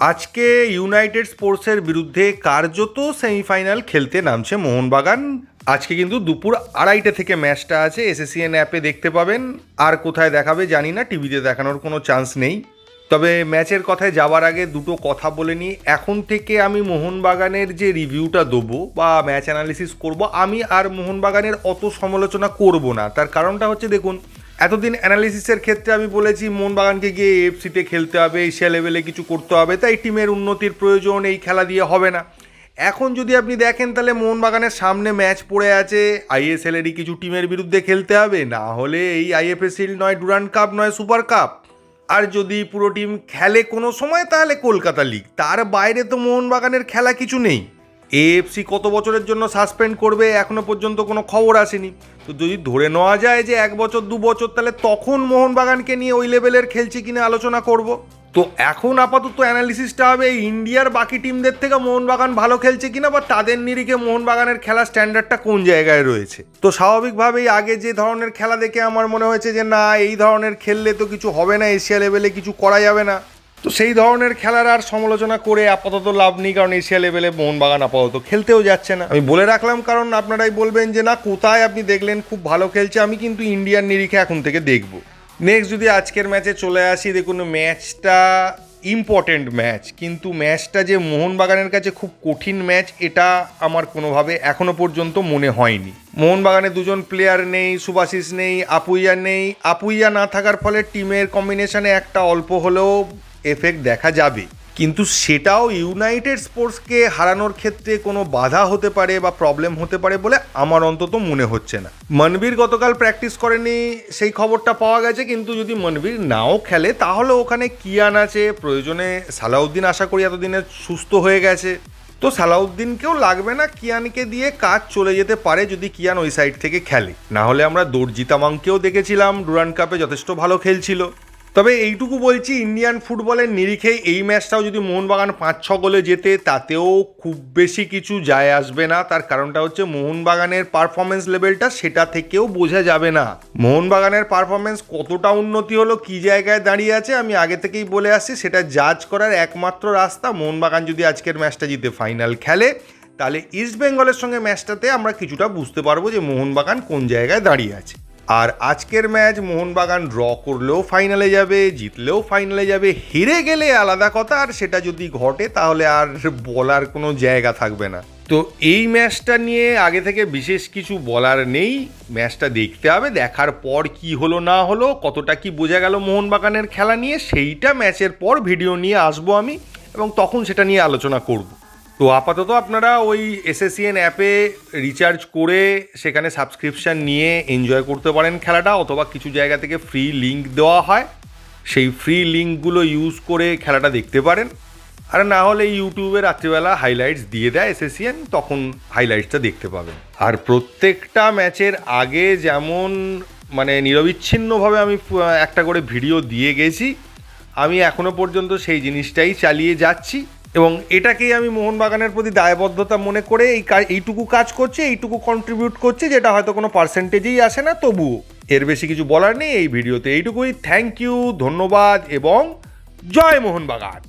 আজকে ইউনাইটেড স্পোর্টসের বিরুদ্ধে কার্যত সেমিফাইনাল খেলতে নামছে মোহনবাগান। আজকে কিন্তু দুপুর আড়াইটে থেকে ম্যাচটা আছে। এসএসিএন অ্যাপে দেখতে পাবেন। আর কোথায় দেখাবে জানি না। টিভিতে দেখানোর কোনো চান্স নেই। তবে ম্যাচের কথায় যাওয়ার আগে দুটো কথা বলে নিই। এখন থেকে আমি মোহনবাগানের যে রিভিউটা দেবো বা ম্যাচ অ্যানালিসিস করব, আমি আর মোহনবাগানের অত সমালোচনা করব না। তার কারণটা হচ্ছে, দেখুন এতদিন অ্যানালিসিসের ক্ষেত্রে আমি বলেছি, মোহনবাগানকে গিয়ে এফসিতে খেলতে হবে এশিয়া লেভেলে কিছু করতে হবে, তাই টিমের উন্নতির প্রয়োজন এই খেলা দিয়ে হবে না। এখন যদি আপনি দেখেন, তাহলে মোহনবাগানের সামনে ম্যাচ পড়ে আছে আইএসএলেরই কিছু টিমের বিরুদ্ধে খেলতে হবে, না হলে এই আইএফএসিল নয় ডুরান্ড কাপ নয় সুপার কাপ আর যদি পুরো টিম খেলে কোনো সময়, তাহলে কলকাতা লিগ তার বাইরে তো মোহনবাগানের খেলা কিছু নেই। এএফসি কত বছরের জন্য সাসপেন্ড করবে, এখনও পর্যন্ত কোনো খবর আসেনি। তো যদি ধরে নেওয়া যায় যে এক বছর, দু বছর, তাহলে তখন মোহনবাগানকে নিয়ে ওই লেভেলের খেলছি কিনা আলোচনা করব। তো এখন আপাতত অ্যানালিসিসটা হবে ইন্ডিয়ার বাকি টিমদের থেকে মোহনবাগান ভালো খেলছে কিনা বা তাদের নিরিখে মোহনবাগানের খেলা স্ট্যান্ডার্ডটা কোন জায়গায় রয়েছে। তো স্বাভাবিকভাবেই আগে যে ধরনের খেলা দেখে আমার মনে হয়েছে যে, না, এই ধরনের খেললে তো কিছু হবে না, এশিয়া লেভেলে কিছু করা যাবে না। তো সেই ধরনের খেলার আর সমালোচনা করে আপাতত লাভ নেই, কারণ এশিয়া লেভেলে মোহনবাগান আপাতত খেলতেও যাচ্ছে না। আমি বলে রাখলাম, কারণ আপনারাই বলবেন যে, না, কোথায় আপনি দেখলেন? খুব ভালো খেলছে। আমি কিন্তু ইন্ডিয়ান নিরিখে এখন থেকে দেখব। নেক্সট যদি আজকের ম্যাচে চলে আসি, দেখুন ম্যাচটা ইম্পর্টেন্ট ম্যাচ, কিন্তু ম্যাচটা যে মোহনবাগানের কাছে খুব কঠিন ম্যাচ, এটা আমার কোনোভাবে এখনও পর্যন্ত মনে হয়নি। মোহনবাগানে দুজন প্লেয়ার নেই সুভাশিস নেই, আপুইয়া নেই। আপুইয়া না থাকার ফলে টিমের কম্বিনেশনে একটা অল্প হলেও এফেক্ট দেখা যাবে। কিন্তু সেটাও ইউনাইটেড স্পোর্টসকে হারানোর ক্ষেত্রে কোনো বাধা হতে পারে বা প্রবলেম হতে পারে বলে আমার অন্তত মনে হচ্ছে না। মনবীর গতকাল প্র্যাকটিস করেনি, সেই খবরটা পাওয়া গেছে। কিন্তু যদি মনবীর নাও খেলে, তাহলে ওখানে কিয়ান আছে? প্রয়োজনে সালাউদ্দিন আশা করি এতদিনে সুস্থ হয়ে গেছে। তো সালাউদ্দিনকেও লাগবে না কিয়ানকে দিয়ে কাজ চলে যেতে পারে যদি কিয়ান ওই সাইড থেকে খেলে। না হলে আমরা দর্জিতামাংকেও দেখেছিলাম ডুরান্ড কাপে যথেষ্ট ভালো খেলছিল। তবে এইটুকু বলছি ইন্ডিয়ান ফুটবলের নিরিখে এই ম্যাচটাও যদি মোহনবাগান পাঁচ ছ গোলে যেতে তাতেও খুব বেশি কিছু যায় আসবে না। তার কারণটা হচ্ছে মোহনবাগানের পারফরমেন্স লেভেলটা সেটা থেকেও বোঝা যাবে না। মোহনবাগানের পারফরমেন্স কতটা উন্নতি হলো, কি জায়গায় দাঁড়িয়ে আছে, আমি আগে থেকেই বলে আসছি। সেটা জাজ করার একমাত্র রাস্তা মোহনবাগান যদি আজকের ম্যাচটা জিতে ফাইনাল খেলে, তাহলে ইস্ট বেঙ্গলের সঙ্গে ম্যাচটাতে আমরা কিছুটা বুঝতে পারব যে মোহনবাগান কোন জায়গায় দাঁড়িয়ে আছে। আর আজকের ম্যাচ মোহনবাগান ড্র করলেও ফাইনালে যাবে, জিতলেও ফাইনালে যাবে, হেরে গেলে আলাদা কথা, আর সেটা যদি ঘটে তাহলে আর বলার কোনো জায়গা থাকবে না। তো এই ম্যাচটা নিয়ে আগে থেকে বিশেষ কিছু বলার নেই, ম্যাচটা দেখতে হবে, দেখার পর কি হলো না হলো, কতটা কি বোঝা গেল মোহনবাগানের খেলা নিয়ে, সেইটা ম্যাচের পর ভিডিও নিয়ে আসব আমি, এবং তখন সেটা নিয়ে আলোচনা করব। তো আপাতত আপনারা ওই এসএসিএন অ্যাপে রিচার্জ করে সেখানে সাবস্ক্রিপশান নিয়ে এনজয় করতে পারেন খেলাটা, অথবা কিছু জায়গা থেকে ফ্রি লিঙ্ক দেওয়া হয়। সেই ফ্রি লিঙ্কগুলো ইউজ করে খেলাটা দেখতে পারেন। আর না হলে ইউটিউবে রাত্রিবেলা হাইলাইটস দিয়ে দেয় এসএসিএন তখন হাইলাইটসটা দেখতে পাবেন। আর প্রত্যেকটা ম্যাচের আগে যেমন মানে নিরবিচ্ছিন্নভাবে আমি একটা করে ভিডিও দিয়ে গেছি, আমি এখনও পর্যন্ত সেই জিনিসটাই চালিয়ে যাচ্ছি। এবং এটাকেই আমি মোহনবাগানের প্রতি দায়বদ্ধতা মনে করে এই এইটুকু কাজ করছে, এইটুকু কন্ট্রিবিউট করছে, যেটা হয়তো কোনো পার্সেন্টেজেই আসে না, তবুও। এর বেশি কিছু বলার নেই, এই ভিডিওতে এইটুকুই। থ্যাংক ইউ ধন্যবাদ, এবং জয় মোহনবাগান।